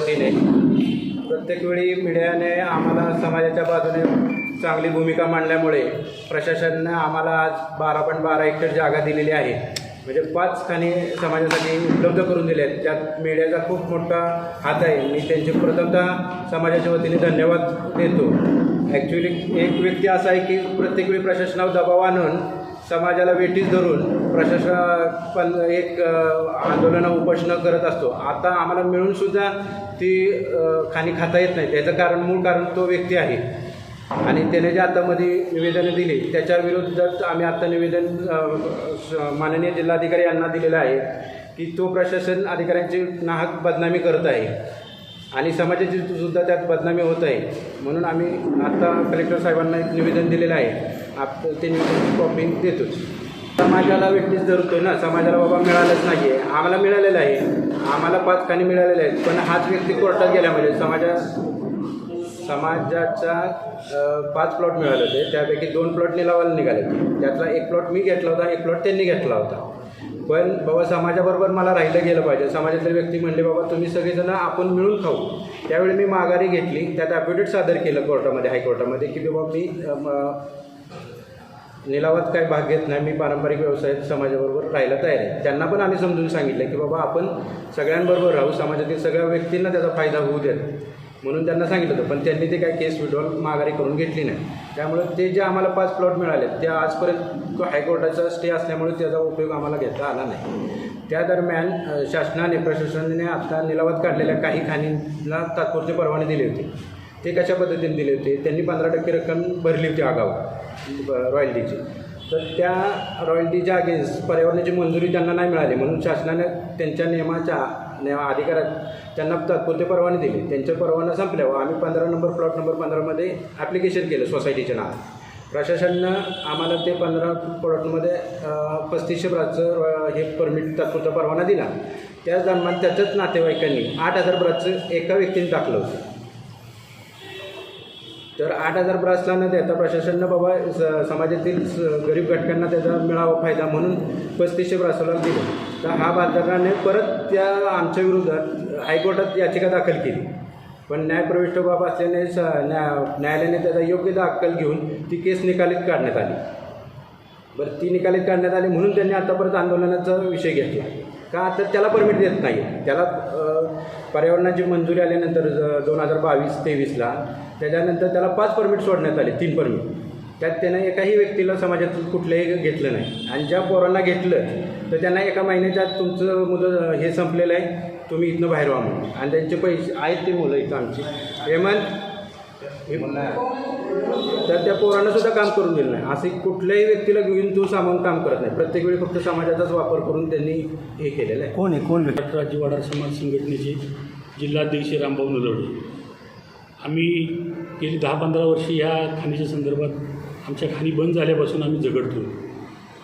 वतीने. प्रत्येक वेळी मीडियाने आम्हाला समाजाच्या बाजूने चांगली भूमिका मांडल्यामुळे प्रशासनानं आम्हाला आज बारा पॉईंट बारा हेक्टर जागा दिलेली आहे. म्हणजे पाच खाणी समाजासाठी उपलब्ध करून दिले आहेत त्यात मीडियाचा खूप मोठा हात आहे. मी त्यांचे प्रथमतः समाजाच्या वतीने धन्यवाद देतो. ॲक्च्युली एक व्यक्ती असा आहे की प्रत्येक वेळी प्रशासनावर दबाव आणून समाजाला वेठीस धरून प्रशासन पण एक आंदोलनं उपोषणं करत असतो. आता आम्हाला मिळूनसुद्धा ती खाणी खाता येत नाही. त्याचं कारण मूळ कारण तो व्यक्ती आहे. आणि त्याने जे आतामध्ये निवेदनं दिली त्याच्या विरोधात आम्ही आता निवेदन माननीय जिल्हाधिकारी यांना दिलेलं आहे की तो प्रशासन अधिकाऱ्यांची नाहक बदनामी करत आहे. आणि समाजाची सुद्धा त्यात बदनामी होत आहे. म्हणून आम्ही आता कलेक्टर साहेबांना एक निवेदन दिलेलं आहे. आप त्यांनी कॉपी देतोच. समाजाला वेटलीच धरतो ना समाजाला बाबा मिळालंच नाही आहे आम्हाला मिळालेलं आहे. आम्हाला पाच खाणी मिळालेले आहेत पण हाच व्यक्ती कोर्टात गेल्यामुळे म्हणजे समाजा समाजाचा पाच प्लॉट मिळाले होते. त्यापैकी दोन प्लॉट निलावाला निघाले होते. त्यातला एक प्लॉट मी घेतला होता एक प्लॉट त्यांनी घेतला होता. पण बाबा समाजाबरोबर मला राहिलं गेलं पाहिजे. समाजातले व्यक्ती म्हणले बाबा तुम्ही सगळेजण आपण मिळून खाऊ. त्यावेळी मी माघारी घेतली. त्यात ॲफिडेविट सादर केलं कोर्टामध्ये हायकोर्टामध्ये की बाबा मी लिलावात निलावात काय भाग घेत नाही. मी पारंपरिक व्यवसायात समाजाबरोबर राहायला तयार आहे. त्यांना पण आम्ही समजून सांगितलं की बाबा आपण सगळ्यांबरोबर राहू. समाजातील सगळ्या व्यक्तींना त्याचा फायदा होऊ देत म्हणून त्यांना सांगितलं होतं. पण त्यांनी ते काय केस विड्रॉल माघारी करून घेतली नाही. त्यामुळे ते जे आम्हाला पाच प्लॉट मिळाले ते आजपर्यंत हायकोर्टाचा स्टे असल्यामुळे त्याचा उपयोग आम्हाला घेता आला नाही. त्या दरम्यान शासनाने प्रशासनाने आता निलावात काढलेल्या काही खाणींना तात्पुरते परवाने दिले होते. ते कशा पद्धतीने दिले होते? त्यांनी पंधरा टक्के रक्कम भरली होती आगाऊ रॉयल्टीची तर त्या रॉयल्टीच्या अगेन्स्ट पर्यावरणाची मंजुरी त्यांना नाही मिळाली. म्हणून शासनाने त्यांच्या नियमाच्या नियमा अधिकारात त्यांना तात्पुरते परवाने दिले. त्यांच्या परवाना संपल्यावर आम्ही पंधरा नंबर प्लॉट नंबर पंधरामध्ये ॲप्लिकेशन केलं सोसायटीच्या नावात प्रशासनानं आम्हाला ते पंधरा प्लॉटमध्ये पस्तीसशे ब्राचं हे परमिट तात्पुरता परवाना दिला. त्याच दरम्यान त्याच्याच नातेवाईकांनी आठ हजार ब्राचं एका व्यक्तीने टाकलं होतं. तर आठ हजार ब्रासला न देता. प्रशासनानं बाबा स- समाजातील स- गरीब घटकांना त्याचा मिळावा फायदा म्हणून पस्तीसशे ब्रासाला दिलं. तर हा बाजाराने परत त्या आमच्या विरोधात हायकोर्टात याचिका दाखल केली. पण न्यायप्रविष्ट बाब असल्याने स न्या न्यायालयाने त्याचा योग्य दाखल घेऊन ती केस निकालीत काढण्यात आली. बरं ती निकालीत काढण्यात आली म्हणून त्यांनी आतापर्यंत आंदोलनाचा विषय घेतला. का? तर त्याला परमिट देत नाही. त्याला पर्यावरणाची मंजुरी आल्यानंतर दोन हजार बावीस तेवीसला त्याच्यानंतर त्याला पाच परमिट सोडण्यात आले तीन परमिट त्यात त्यानं एकाही व्यक्तीला समाजातून कुठलंही घेतलं नाही. आणि ज्या पोरांना घेतलं तर त्यांना एका महिन्याच्या आत तुमचं मुलं हे संपलेलं आहे. तुम्ही इथनं बाहेर व्हा म्हणून. आणि त्यांचे पैसे आहेत ते मुलं इथं आमची. हेमंत तर त्या पोरांना सुद्धा काम करून दिलं नाही. असे कुठल्याही व्यक्तीला घेऊन तू सामावून काम करत नाही. प्रत्येक वेळी फक्त समाजाचाच वापर करून त्यांनी हे केलेलं आहे. कोण आहे? कोण राज्य वडार समाज संघटनेचे जिल्हाध्यक्ष रामभाऊ नलवडे. आम्ही गेली दहा पंधरा वर्षे या खाणीच्या संदर्भात आमच्या खाणी बंद झाल्यापासून आम्ही झगडतो.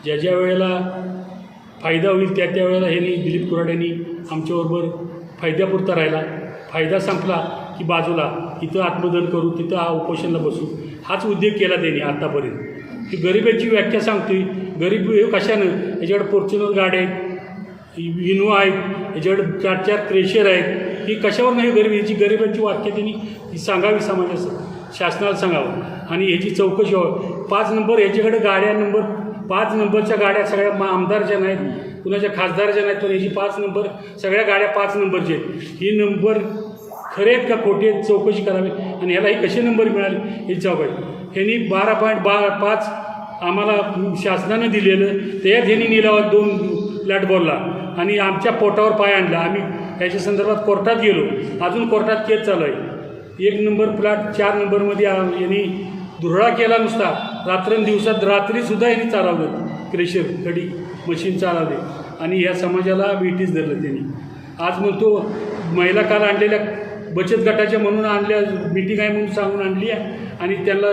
ज्या ज्या वेळेला फायदा होईल त्या त्या वेळेला ह्यांनी दिलीप कुराड यांनी आमच्याबरोबर फायद्यापुरता राहिला. फायदा संपला की बाजूला इथं आत्मदन करू तिथं हा उपोषणला बसू. हाच उद्योग केला त्यांनी आत्तापर्यंत की गरिबाची व्याख्या सांगतोय. गरीब हे कशानं? याच्याकडे फॉर्च्युनर गाड्या आहेत. इनोवा आहेत. याच्याकडे चार चार क्रेशर आहेत. ही कशावर नाही गरीब? याची गरिबांची वाक्य त्यांनी ही सांगावी समाजास शासनाला सांगावं. आणि याची चौकशी व्हावी. पाच नंबर याच्याकडे गाड्या नंबर पाच नंबरच्या गाड्या सगळ्या मा आमदारच्या नाहीत. कुणाच्या खासदारच्या नाहीत. तर याची पाच नंबर सगळ्या गाड्या पाच नंबरच्या आहेत. ही नंबर खरे आहेत का खोटे आहेत चौकशी करावी. आणि ह्याला कसे नंबर मिळाले? हे चौकशी ह्यांनी बारा पॉईंट बा पाच आम्हाला शासनानं दिलेलं. त्यात ह्यांनी नेला दोन लॅट बॉलला आणि आमच्या पोटावर पाय आणला. आम्ही याच्या संदर्भात कोर्टात गेलो. अजून कोर्टात केस चालू आहे. एक नंबर प्लॅट चार नंबरमध्ये आ- यांनी धुरळा केला नुसता. रात्रंदिवसात रात्रीसुद्धा यांनी चालवलं. क्रेशर कडी मशीन चालवले. आणि या समाजाला वेटीस धरलं त्यांनी. आज म्हणतो महिला काल आणलेल्या बचत गटाच्या म्हणून आणल्या मिटिंग आहे म्हणून सांगून आणली आहे. आणि त्याला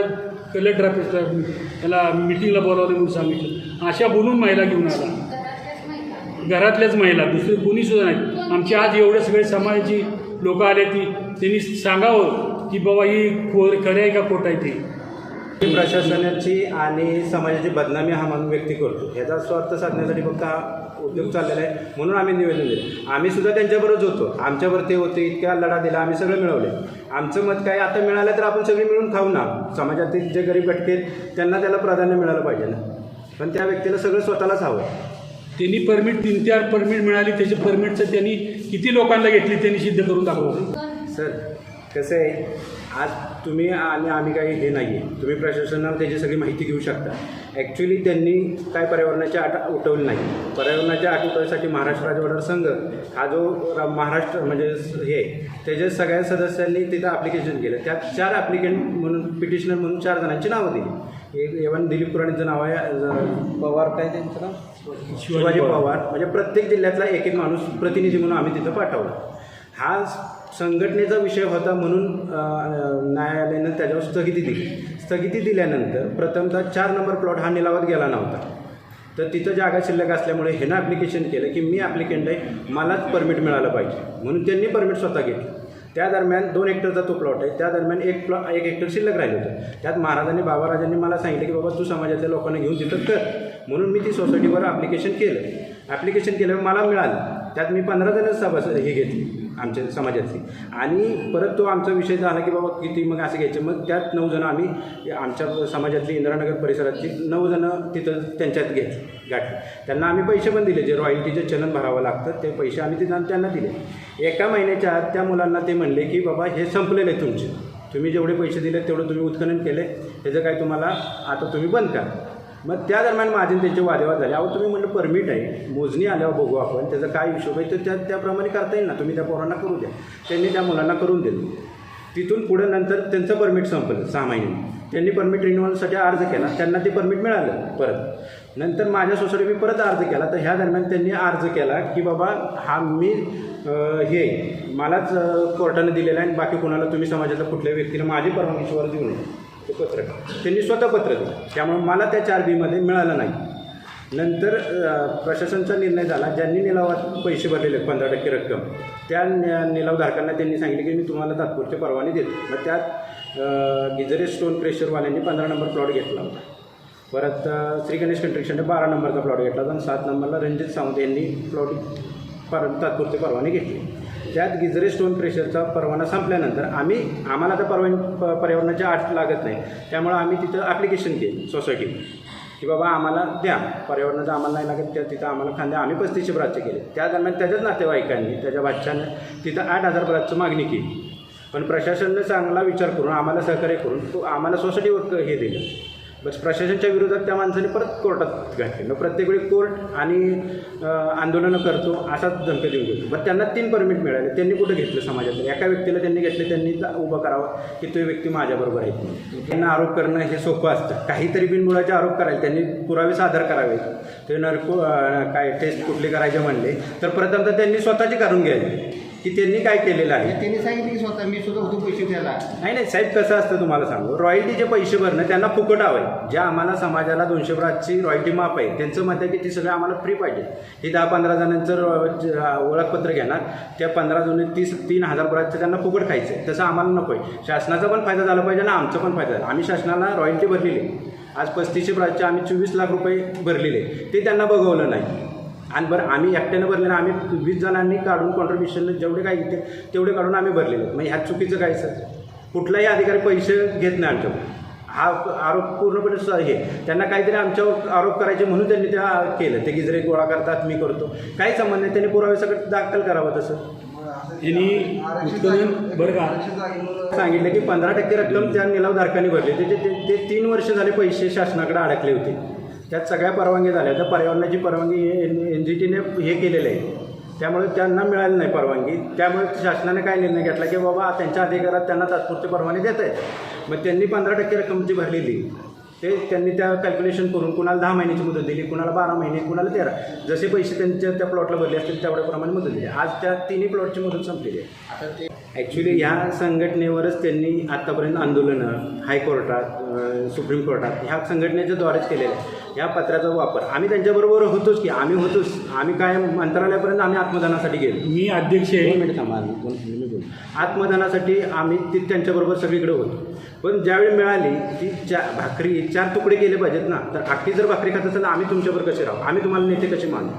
कलेक्टर ऑफिसला त्याला मिटिंगला बोलावलं म्हणून सांगितलं. अशा बोलून महिला घेऊन आला. घरातल्याच महिला दुसरे कोणीसुद्धा नाहीत आमचे आज एवढे सगळे समाजाची लोकं आले ती त्यांनी सांगावं की बाबा ही खो खरं आहे का खोट आहे ते? प्रशासनाची आणि समाजाची बदनामी हा म्हणून व्यक्ती करतो. ह्याचा स्वार्थ साधण्यासाठी फक्त हा उद्योग चाललेला आहे म्हणून आम्ही निवेदन दिलं. आम्ही सुद्धा त्यांच्याबरोबर होतो. आमच्यावर ते होते इतक्या लढा दिला आम्ही सगळं मिळवले. आमचं मत काय आता मिळालं तर आपण सगळे मिळून खाऊ ना. समाजातील जे गरीब घटके आहेत, त्यांना त्याला प्राधान्य मिळालं पाहिजे ना. पण त्या व्यक्तीला सगळं स्वतःलाच हवं. त्यांनी परमिट तीन चार परमिट मिळाली त्याची परमिटचं त्यांनी किती लोकांना घेतली त्यांनी सिद्ध करून दाखवलं. सर कसं आहे आज तुम्ही आणि आम्ही काही हे नाही आहे तुम्ही प्रशासनाला त्याची सगळी माहिती घेऊ शकता. ॲक्च्युली त्यांनी काय पर्यावरणाची आट उठवली नाही. पर्यावरणाच्या आट उठवण्यासाठी महाराष्ट्र राज्य वडार संघ हा जो महाराष्ट्र म्हणजे हे त्याच्या सगळ्या सदस्यांनी तिथं ॲप्लिकेशन केलं. त्यात चार ॲप्लिकेंट म्हणून पिटिशनर म्हणून चार जणांची नावं दिली. एक एवन दिलीप कुराणीचं नाव आहे पवार काय त्यांचं नाव? शिवाजी पवार. म्हणजे प्रत्येक जिल्ह्यातला एक एक माणूस प्रतिनिधी म्हणून आम्ही तिथं पाठवला. हा संघटनेचा विषय होता म्हणून न्यायालयानं त्याच्यावर स्थगिती दिली. स्थगिती दिल्यानंतर प्रथमतः चार नंबर प्लॉट हा निलावात गेला नव्हता. तर तिथं जागा शिल्लक असल्यामुळे ह्यानं ॲप्लिकेशन केलं की मी ॲप्लिकेंट आहे मलाच परमिट मिळालं पाहिजे. म्हणून त्यांनी परमिट स्वतः घेतली. त्या दरम्यान दोन हेक्टरचा तो प्लॉट आहे. त्या दरम्यान एक प्लॉ एक हेक्टर शिल्लक राहिलं होतं. त्यात महाराजांनी बाबाराजांनी मला सांगितलं की बाबा तू समाजातल्या लोकांना घेऊन तिथं कर. म्हणून मी ती सोसायटीवर ॲप्लिकेशन केलं. ॲप्लिकेशन केल्यावर मला मिळालं. त्यात मी पंधरा जणं सभासद हे घेतली. आमच्या समाजातली. आणि परत तो आमचा विषय झाला की बाबा किती मग असं घ्यायचे. मग त्यात नऊ जणं आम्ही आमच्या समाजातली इंदिरानगर परिसरातली नऊ जणं तिथं त्यांच्यात घेतली गाठली त्यांना आम्ही पैसे पण दिले. जे रॉयल्टीचे चलन भरावं लागतं ते पैसे आम्ही तिथं त्यांना दिले. एका महिन्याच्या आत त्या मुलांना ते म्हणले की बाबा हे संपलेलं आहे तुमचे. तुम्ही जेवढे पैसे दिले तेवढं तुम्ही उत्खनन केले त्याचं काय तुम्हाला आता तुम्ही बंद करा. मग त्या दरम्यान माझे त्यांचे वादेवाद झाले. अहो तुम्ही म्हणलं परमिट आहे. मोजणी आल्यावर बघू आपण. त्याचा काय हिशोब आहे? तर त्या त्याप्रमाणे करता येईल ना. तुम्ही त्या पोरांना करू द्या. त्यांनी त्या मुलांना करून दिलं तिथून पुढं नंतर त्यांचं परमिट संपलं सहा महिने. त्यांनी परमिट रिन्युअलसाठी अर्ज केला. त्यांना ते परमिट मिळालं परत. नंतर माझ्या सोसायटी मी परत अर्ज केला. तर ह्या दरम्यान त्यांनी अर्ज केला की बाबा हा मी हे मलाच अं, कोर्टानं दिलेला आहे आणि बाकी कोणाला तुम्ही समाजातल्या कुठल्याही व्यक्तीला माझी परवानगीशिवाय देऊ नये ते पत्र त्यांनी स्वतः पत्र दिलं. त्यामुळे मला त्या चार बीमध्ये मिळालं नाही. नंतर प्रशासनचा निर्णय झाला. ज्यांनी निलावात पैसे भरलेले आहेत पंधरा टक्के रक्कम त्या नि- निलावधारकांना त्यांनी सांगितले की मी तुम्हाला तात्पुरते परवाने देतो. मग त्यात अ, गिजरे स्टोन प्रेशरवाल्यांनी पंधरा नंबर प्लॉट घेतला होता. परत श्री गणेश कंट्रक्शनने बारा नंबरचा प्लॉट घेतला होता आणि सात नंबरला रणजित सावंत यांनी प्लॉट पर तात्पुरते परवाने घेतले. त्यात गिजरे स्टोन प्रेशरचा परवाना संपल्यानंतर आम्ही आम्हाला तर परवान प- पर्यावरणाची आठ लागत नाही. त्यामुळं आम्ही तिथं ॲप्लिकेशन केली सोसायटी की बाबा आम्हाला द्या पर्यावरणाचं आम्हाला नाही लागत त्या तिथं आम्हाला खांद्या. आम्ही पस्तीसशे ब्रासचे केले. त्या दरम्यान त्याच्याच नातेवाईकांनी त्याच्या बादशानं तिथं आठ हजार ब्रासचं मागणी केली. पण प्रशासनानं चांगला विचार करून आम्हाला सहकार्य करून तो आम्हाला सोसायटीवर क- हे दिलं. बस प्रशासनाच्या विरोधात त्या माणसाने परत कोर्टात घातले. मग प्रत्येक वेळी कोर्ट आणि आंदोलनं करतो असाच धमकी देऊन घेतो. मग त्यांना तीन परमिट मिळाले. त्यांनी कुठं घेतलं समाजातलं एका व्यक्तीला त्यांनी घेतलं त्यांनी उभं करावं की तो व्यक्ती माझ्याबरोबर आहे. त्यांना आरोप करणं हे सोपं असतं. काहीतरी बिनमुळाचे आरोप करायला त्यांनी पुरावे सादर करावे. ते नरको काय टेस्ट कुठली करायचे म्हणले. तर प्रथम तर त्यांनी स्वतःची करून घ्यायची. की त्यांनी काय केलेलं आहे? त्यांनी सांगितलं की स्वतः मी सुद्धा होतो पैसे द्यायला. नाही नाही साहेब कसं असतं तुम्हाला सांगू? रॉयल्टीचे पैसे भरणं त्यांना फुकट हवं आहे ज्या आम्हाला समाजाला दोनशे ब्रासची रॉयल्टी माफ आहे त्यांचं मत आहे की ती सगळं आम्हाला फ्री पाहिजे. ही दहा पंधरा जणांचं ज- ओळखपत्र घेणार त्या पंधरा जण तीस तीन हजार ब्रासचं त्यांना फुकट खायचं आहे तसं आम्हाला नको आहे शासनाचा पण फायदा झाला पाहिजे आणि आमचा पण फायदा झाला. आम्ही शासनाला रॉयल्टी भरलेली आहे. आज पस्तीसशे ब्रासचे आम्ही चोवीस लाख रुपये भरलेले. ते त्यांना बघवलं नाही. आणि बरं आम्ही एकट्यानं भरलेलं आम्ही वीस जणांनी काढून कॉन्ट्रीब्युशन जेवढे काय घेते तेवढे काढून आम्ही भरलेले मग ह्यात चुकीचं काय सर? कुठलाही अधिकारी पैसे घेत नाही आमच्याकडून हा आरोप पूर्णपणे स हे त्यांना काहीतरी आमच्यावर आरोप करायचे म्हणून त्यांनी त्या केलं. ते गिजरे गोळा करतात मी करतो. काही संबंध नाही त्यांनी पुरावे सगळं दाखल करावं तसं? यांनी उत्खनन बरं का? सांगितलं की पंधरा टक्के रक्कम त्या निलावधारकांनी भरली. ते ते- ते तीन वर्ष झाले पैसे शासनाकडे अडकले होते. त्यात सगळ्या परवानगी झाल्या. त्या पर्यावरणाची परवानगी एन जी टीने हे केलेलं आहे. त्यामुळे त्यांना मिळाली नाही परवानगी. त्यामुळे शासनाने काय निर्णय घेतला की बाबा त्यांच्या अधिकारात त्यांना तात्पुरते परवाने देत आहेत. मग त्यांनी पंधरा टक्के रक्कम जी भरलेली ते त्यांनी त्या कॅल्क्युलेशन करून कुणाला दहा महिन्याची मुदत दिली कुणाला बारा महिने कुणाला तेरा. जसे पैसे त्यांच्या त्या प्लॉटला भरले असतील तेवढ्याप्रमाणे मुदत दिली. आज त्या तिन्ही प्लॉटची मुदत संपलेली आहे. आता ते ॲक्च्युली ह्या संघटनेवरच त्यांनी आत्तापर्यंत आंदोलनं हायकोर्टात सुप्रीम कोर्टात ह्या संघटनेच्या द्वारेच केलेलं आहे. ह्या पत्राचा वापर. आम्ही त्यांच्याबरोबर होतोच की आम्ही होतोच. आम्ही काय मंत्रालयापर्यंत आम्ही आत्मदानासाठी गेलो. मी अध्यक्ष आहे. मिनिट थांबा. आत्मदानासाठी आम्ही ती त्यांच्याबरोबर सगळीकडे होतो. पण ज्यावेळी मिळाली ती चा भाकरी चार तुकडे केले पाहिजेत ना तर अख्खी जर भाकरी खात असेल तर आम्ही तुमच्याबरोबर कसे राहू? आम्ही तुम्हाला नेते कसे मानू?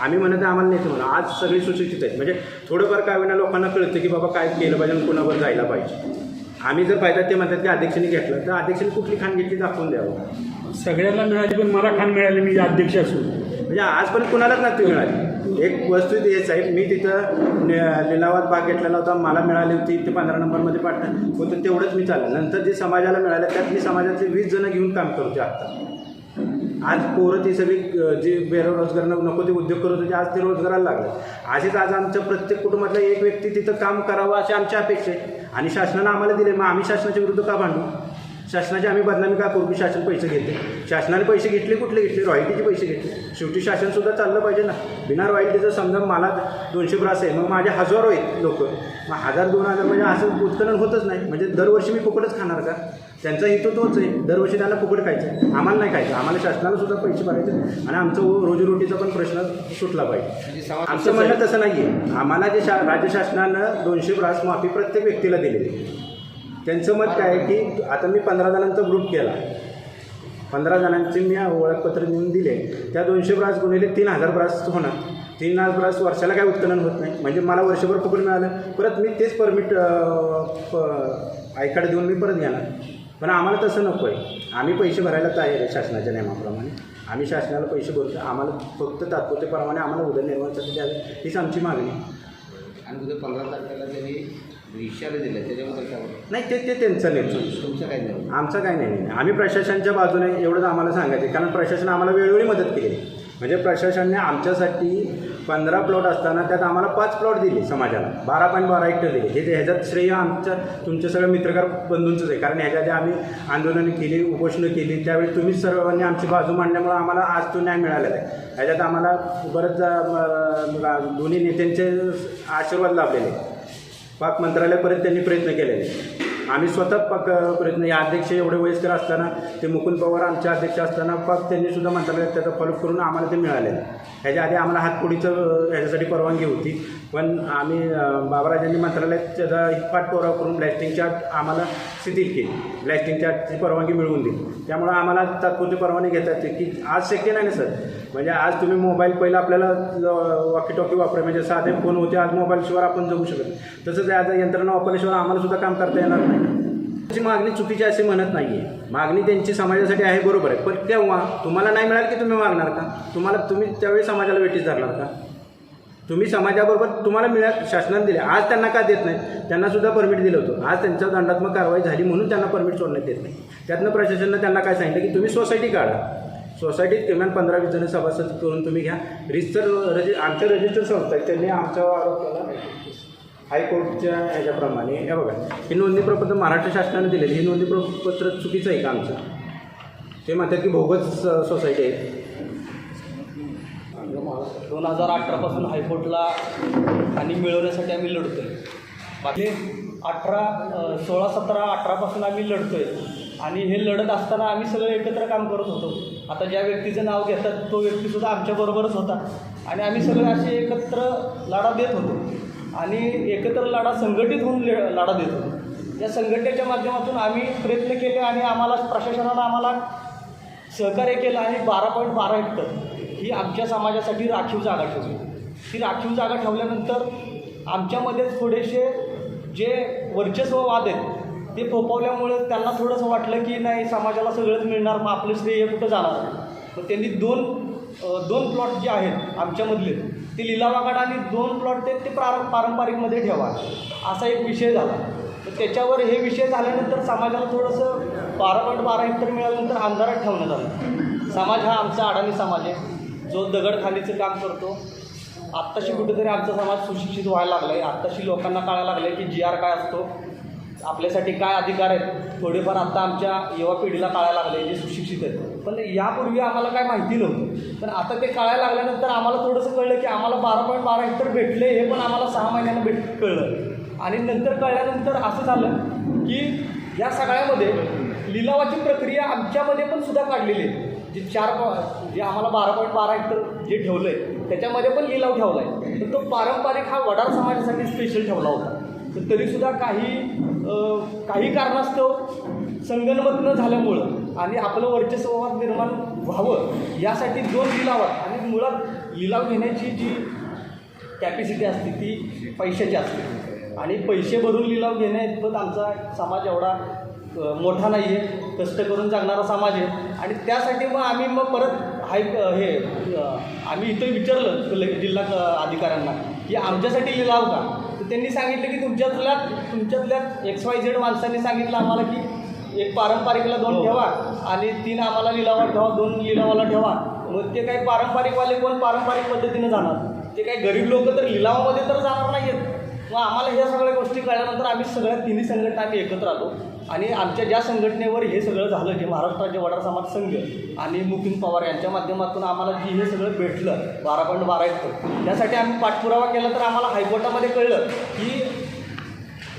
आम्ही म्हणत आहे आम्हाला नेते म्हणू. आज सगळी सुशिक्षित आहेत. म्हणजे थोडंफार काय होईना लोकांना कळतं की बाबा काय केलं पाहिजे आणि कुणावर जायला पाहिजे. आम्ही जर पाहिजे ते म्हणतात की अध्यक्षांनी घेतलं. तर अध्यक्षांनी कुठली खाण घेतली दाखवून द्यावं. सगळ्यांना मिळाली पण मला खान मिळाली मी अध्यक्ष असून म्हणजे आजपर्यंत कुणालाच नक्की मिळाली. एक वस्तू हे साहेब मी तिथं लिलावात भाग घेतलेला होता मला मिळाली होती ते पंधरा नंबरमध्ये पाठवलं होतं तेवढंच मी चाललं. नंतर जे समाजाला मिळालं त्यात मी समाजातले वीस जणं घेऊन काम करतो आत्ता. आज पोरं ते सगळी जे बेरोजगार नको ते उद्योग करत होते आज ते रोजगाराला लागले. असेच आज आमच्या प्रत्येक कुटुंबातला एक व्यक्ती तिथं काम करावं अशी आमची अपेक्षा आहे. आणि शासनानं आम्हाला दिले मग आम्ही शासनाच्या विरुद्ध का भांडू? शासनाची आम्ही बदनामी का करू की शासन पैसे घेते? शासनाने पैसे घेतले कुठले घेतले? रॉयल्टीचे पैसे घेतले. शेवटी शासनसुद्धा चाललं पाहिजे ना. बिना रॉयल्टीचं समजा मला दोनशे ब्रास आहे मग माझे हजारो आहेत लोक. मग हजार दोन हजार म्हणजे असं उत्खनन होतच नाही. म्हणजे दरवर्षी मी फुकटच खाणार का? त्यांचा हेतू तोच आहे. दरवर्षी त्यांना फुकट खायचं आहे. आम्हाला नाही खायचं. आम्हाला शासनाला सुद्धा पैसे भरायचे आणि आमचं रोजीरोटीचा पण प्रश्न सुटला पाहिजे. म्हणजे आमचं म्हणणं तसं नाही आहे आम्हाला जे शा राज्य शासनानं दोनशे ब्रास माफी प्रत्येक व्यक्तीला दिलेली आहे. त्यांचं मत काय आहे की आता मी पंधरा जणांचा ग्रुप केला. पंधरा जणांचे मी ओळखपत्र देऊन दिले. त्या दोनशे ब्रास गुणिले तीन हजार ब्रास होणार. तीन हजार ब्रास वर्षाला काय उत्खनन होत नाही. म्हणजे मला वर्षभर फुकट मिळालं. परत मी तेच परमिट आय कार्ड देऊन मी परत घेणार पण आम्हाला तसं नको आहे आम्ही पैसे भरायला तयार आहे शासनाच्या नियमाप्रमाणे आम्ही शासनाला पैसे भरतो आम्हाला फक्त तात्पुरते प्रमाणे आम्हाला उदरनिर्वाहासाठी द्यावे हीच आमची मागणी आहे. आणि उद्या पंधरा तारखेला त्यांनी इशारा दिला त्याच्याबद्दल काय बोलू? नाही ते ते त्यांचं नेतृत्व तुमचं काय नाही आमचं काही नाही नाही. आम्ही प्रशासनाच्या बाजूने एवढंच आम्हाला सांगायचं. कारण प्रशासन आम्हाला वेळोवेळी मदत केली म्हणजे प्रशासनाने आमच्यासाठी पंधरा प्लॉट असताना त्यात आम्हाला पाच प्लॉट दिले समाजाला. बारा पॉईंट बारा हेक्टर दिले. हे जे- ह्याच्यात श्रेय आमच्या तुमच्या सगळ्या मित्रकार बंधूंचंच आहे. कारण ह्याच्या आधी आम्ही आंदोलनं केली उपोषणं केली त्यावेळी तुम्हीच सर्वांनी आमची बाजू मांडल्यामुळे आम्हाला आज तो न्याय मिळालेला आहे. ह्याच्यात आम्हाला बरंच दोन्ही नेत्यांचे आशीर्वाद लाभलेले पाक मंत्रालयापर्यंत त्यांनी प्रयत्न केलेले आम्ही स्वतः पक प्रयत्न या अध्यक्ष एवढे वयस्कर असताना ते मुकुंद पवार आमचे अध्यक्ष असताना पक त्यांनी सुद्धा मंत्रालयात त्याचा फॉलोअप करून आम्हाला ते मिळाले. ह्याच्या आधी आम्हाला हातपुडीचं ह्याच्यासाठी परवानगी होती. पण आम्ही बाबाराजांनी मंत्रालयात त्याचा पाठपुरावा करून ब्लॅस्टिंगच्या आम्हाला शिथिल केली. ब्लॅस्टिंग चार्टची परवानगी मिळवून दिली. त्यामुळं आम्हाला तात्पुरती परवानगी घेता येते की आज शक्य नाही ना सर? म्हणजे आज तुम्ही मोबाईल पहिला आपल्याला वॉकी टॉकी वापरा. म्हणजे साधे फोन होते आज मोबाईलशिवाय आपण जगू शकत तसंच आज यंत्रणा वापरल्याशिवाय आम्हाला सुद्धा काम करता येणार नाही. त्यांची मागणी चुकीची असे म्हणत नाही आहे मागणी त्यांची समाजासाठी आहे बरोबर आहे. पण तेव्हा तुम्हाला नाही मिळाल की तुम्ही मागणार का? तुम्हाला तुम्ही त्यावेळी समाजाला वेटीस धरणार का? तुम्ही समाजाबरोबर तुम्हाला मिळा शासनाने दिले. आज त्यांना का देत नाही त्यांना सुद्धा परमिट दिलं होतं. आज त्यांच्या दंडात्मक कारवाई झाली म्हणून त्यांना परमिट सोडण्यात येत नाही. त्यातनं प्रशासनानं त्यांना काय सांगितलं की तुम्ही सोसायटी काढा. सोसायटीत किमान पंधरा वीस जण सभासद करून तुम्ही घ्या. रजिस्टर रजि आमच्या रजिस्टर संस्था आहेत. त्यांनी आमचा आरोप केला. हायकोर्टच्या ह्याच्याप्रमाणे. हे बघा. हे नोंदणी प्रपत्र महाराष्ट्र शासनाने दिलेली. हे नोंदणी प्रपत्र चुकीचं आहे का आमचं? ते म्हणतात की भोगच सोसायटी आहे दोन हजार अठरापासून हायकोर्टला आणि मिळवण्यासाठी आम्ही लढतो आहे बाकी अठरा सोळा सतरा अठरापासून आम्ही लढतो आहे आणि हे लढत असताना आम्ही सगळं एकत्र काम करत होतो. आता ज्या व्यक्तीचं नाव घेतात तो व्यक्तीसुद्धा आमच्याबरोबरच होता. आणि आम्ही सगळे असे एकत्र लढा देत होतो. आणि एकत्र लढा संघटित होऊन लढा देत होतो. या संघटनेच्या माध्यमातून आम्ही प्रयत्न केले आणि आम्हाला प्रशासनानं आम्हाला सहकार्य केलं आणि बारा पॉईंट बारा हेक्टर ही आमच्या समाजासाठी राखीव जागा ठेवली. ती राखीव जागा ठेवल्यानंतर आमच्यामध्येच थोडेसे जे वर्चस्व वाद आहेत ते फोपावल्यामुळे त्यांना थोडंसं वाटलं की नाही समाजाला सगळंच मिळणार मग आपलं श्रेय कुठं जाणार? मग त्यांनी दोन दोन प्लॉट जे आहेत आमच्यामधले ते लिलावागड आणि दोन प्लॉट ते ते प्रार पारंपरिकमध्ये ठेवा. असा एक विषय झाला. तर त्याच्यावर हे विषय झाल्यानंतर समाजाला थोडंसं बारा पॉईंट बारा हेक्टर मिळाल्यानंतर अंधारात ठेवण्यात आलं. समाज हा आमचा अडाणी समाज आहे. जो दगडखालीचं काम करतो आत्ताशी कुठेतरी आमचा समाज सुशिक्षित व्हायला लागला आहे आत्ताशी लोकांना कळायला लागलं आहे की जी आर काय असतो. आपल्यासाठी काय अधिकार आहेत? थोडेफार आत्ता आमच्या युवा पिढीला कळायला लागले जे सुशिक्षित आहेत. पण यापूर्वी आम्हाला काय माहिती नव्हतं. पण आता ते कळायला लागल्यानंतर आम्हाला थोडंसं कळलं की आम्हाला बारा पॉईंट बारा हेक्टर भेटले हे पण आम्हाला सहा महिन्यानं भेट कळलं. आणि नंतर कळल्यानंतर असं झालं की या सगळ्यामध्ये लिलावाची प्रक्रिया आमच्यामध्ये पण सुद्धा काढलेली आहे. जे चार जे आम्हाला बारा पॉईंट बारा हेक्टर जे ठेवलं आहे त्याच्यामध्ये पण लिलाव ठेवला आहे तर तो पारंपरिक हा वडार समाजासाठी स्पेशल ठेवला होता. तर तरीसुद्धा काही काही कारणास्तव संगनमत न झाल्यामुळं आणि आपलं वर्चस्ववाद निर्माण व्हावं यासाठी दोन लिलावात आणि मुळात लिलाव घेण्याची जी कॅपॅसिटी असते ती पैशाची असते. आणि पैसे भरून लिलाव घेण्याइतपत आमचा समाज एवढा मोठा नाही आहे कष्ट करून जगणारा समाज आहे. आणि त्यासाठी मग आम्ही मग परत हाय हे आम्ही इथं विचारलं जिल्हा क- अधिकाऱ्यांना की आमच्यासाठी लिलाव का? तर त्यांनी सांगितलं की तुमच्यातल्या तुमच्यातल्या एक्स वाय झेड माणसांनी सांगितलं आम्हाला की एक पारंपरिकला दोन ठेवा आणि तीन आम्हाला लिलावात ठेवा दोन लिलावाला ठेवा. मग ते काही पारंपरिकवाले कोण पारंपरिक पद्धतीनं जाणार? ते काही गरीब लोक तर लिलावामध्ये तर जाणार नाही आहेत मग आम्हाला ह्या सगळ्या गोष्टी कळल्यानंतर आम्ही सगळ्या तिन्ही संघटना आम्ही एकत्र आलो. आणि आमच्या ज्या संघटनेवर हे सगळं झालं जे महाराष्ट्राचे वडार समाज संघ आणि मुकिंद पवार यांच्या माध्यमातून आम्हाला जी हे सगळं भेटलं बारा पॉईंट बारा एकर त्यासाठी आम्ही पाठपुरावा केला तर आम्हाला हायकोर्टामध्ये कळलं की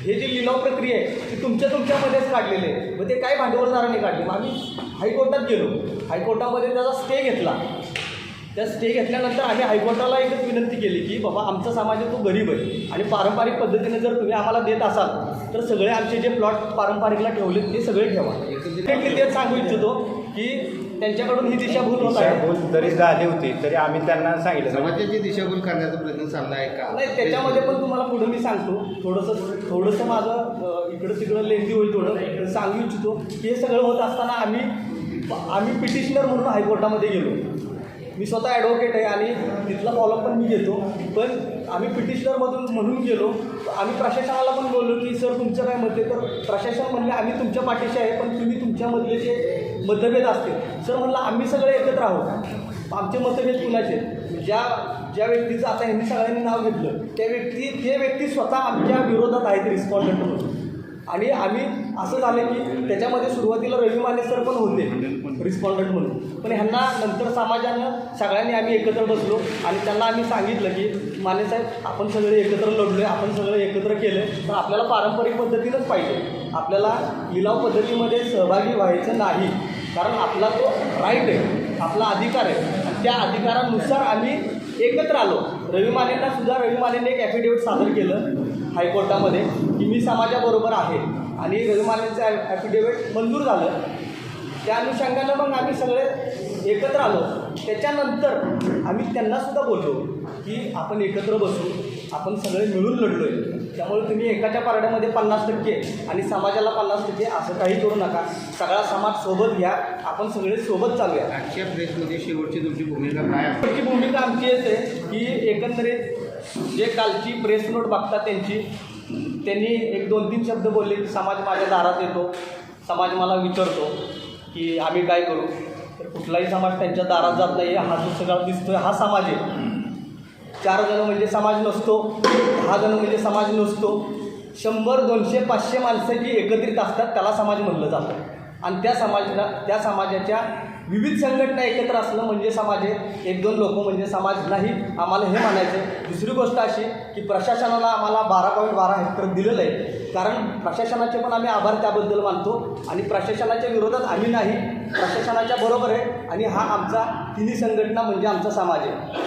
हे जी लिलाव प्रक्रिया आहे ती तुमच्या तुमच्यामध्येच काढलेली आहे. मग ते काय भांडवलदारांनी काढले? मग आम्ही हायकोर्टात गेलो. हायकोर्टामध्ये त्याचा स्टे घेतला. त्या स्टे घेतल्यानंतर आम्ही हायकोर्टाला एकच विनंती केली की बाबा आमचा समाज तो गरीब आहे आणि पारंपरिक पद्धतीने जर तुम्ही आम्हाला देत असाल तर सगळे आमचे जे प्लॉट पारंपरिकला ठेवले ते सगळे ठेवा. Exactly तेच सांगू इच्छितो की त्यांच्याकडून ही दिशाभूल होत आहे. जरी झाली होती तरी आम्ही त्यांना सांगितलं. समाजाची दिशाभूल करण्याचा प्रयत्न चालला आहे का? नाही त्याच्यामध्ये पण तुम्हाला पुढे मी सांगतो. थोडंसं थोडंसं माझं इकडं तिकडं लेंदी होईल थोडं. सांगू इच्छितो की हे सगळं होत असताना आम्ही आम्ही पिटिशनर म्हणून हायकोर्टामध्ये गेलो. मी स्वतः ॲडव्होकेट आहे आणि तिथला फॉलोअप पण मी घेतो. पण आम्ही पिटिशनरमधून म्हणून गेलो. आम्ही प्रशासनाला पण बोललो की सर तुमचं काय मत आहे? तर प्रशासन म्हणले आम्ही तुमच्या पाठीशी आहे पण तुम्ही तुमच्यामधले जे मतभेद असतील. सर म्हणलं आम्ही सगळे एकत्र आहोत. आमचे मतभेद कुणाचे? ज्या ज्या व्यक्तीचं आता यांनी सगळ्यांनी नाव घेतलं त्या व्यक्ती ते व्यक्ती स्वतः आमच्या विरोधात आहेत रिस्पॉन्डंट म्हणून. आणि आम्ही असं झालं की त्याच्यामध्ये सुरुवातीला रवी माने सर पण होते रिस्पॉन्डंट म्हणून. पण ह्यांना नंतर समाजानं सगळ्यांनी आम्ही एकत्र बसलो आणि त्यांना आम्ही सांगितलं की माने साहेब आपण सगळे एकत्र लढलो आहे आपण सगळं एकत्र केलं तर आपल्याला पारंपरिक पद्धतीनंच पाहिजे. आपल्याला लिलाव पद्धतीमध्ये सहभागी व्हायचं नाही. कारण आपला तो राईट आहे आपला अधिकार आहे. आणि त्या अधिकारानुसार आम्ही एकत्र आलो. रवी मानेंना सुद्धा रवी मानेने एक ॲफिडेविट सादर केलं हायकोर्टामध्ये की मी समाजाबरोबर आहे. आणि रवी मानेंचं ॲफिडेविट मंजूर झालं. त्या अनुषंगानं मग आम्ही सगळे एकत्र आलो. त्याच्यानंतर आम्ही त्यांनासुद्धा बोललो की आपण एकत्र बसू आपण सगळे मिळून लढलो आहे त्यामुळे तुम्ही एकाच्या पारड्यामध्ये पन्नास टक्के आणि समाजाला पन्नास टक्के असं काही करू नका. सगळा समाज सोबत घ्या. आपण सगळे सोबत चालूया. आजच्या प्रेसमध्ये शेवटची तुमची भूमिका काय शेवटची भूमिका आमची येते की एकंदरीत जे कालची प्रेस नोट बघतात त्यांची त्यांनी एक दोन तीन शब्द बोलले की समाज माझ्या दारात येतो समाज मला विचारतो की आम्ही काय करू? तर कुठलाही समाज त्यांच्या दारात जात नाही हा जो सगळा दिसतोय हा समाज आहे. चार जण म्हणजे समाज नसतो दहा जण म्हणजे समाज नसतो. शंभर दोनशे पाचशे माणसं जी एकत्रित असतात त्याला समाज म्हणलं जातं. आणि त्या समाजाला त्या समाजाच्या विविध संघटना एकत्र असणं म्हणजे समाज आहे. एक दोन लोक म्हणजे समाज नाही. आम्हाला हे म्हणायचं आहे दुसरी गोष्ट अशी की प्रशासनाला आम्हाला बारा पॉईंट बारा हेक्टर दिलेलं आहे. कारण प्रशासनाचे पण आम्ही आभार त्याबद्दल मानतो. आणि प्रशासनाच्या विरोधात आम्ही नाही. प्रशासनाच्या बरोबर आहे. आणि हा आमचा तिन्ही संघटना म्हणजे आमचा समाज आहे.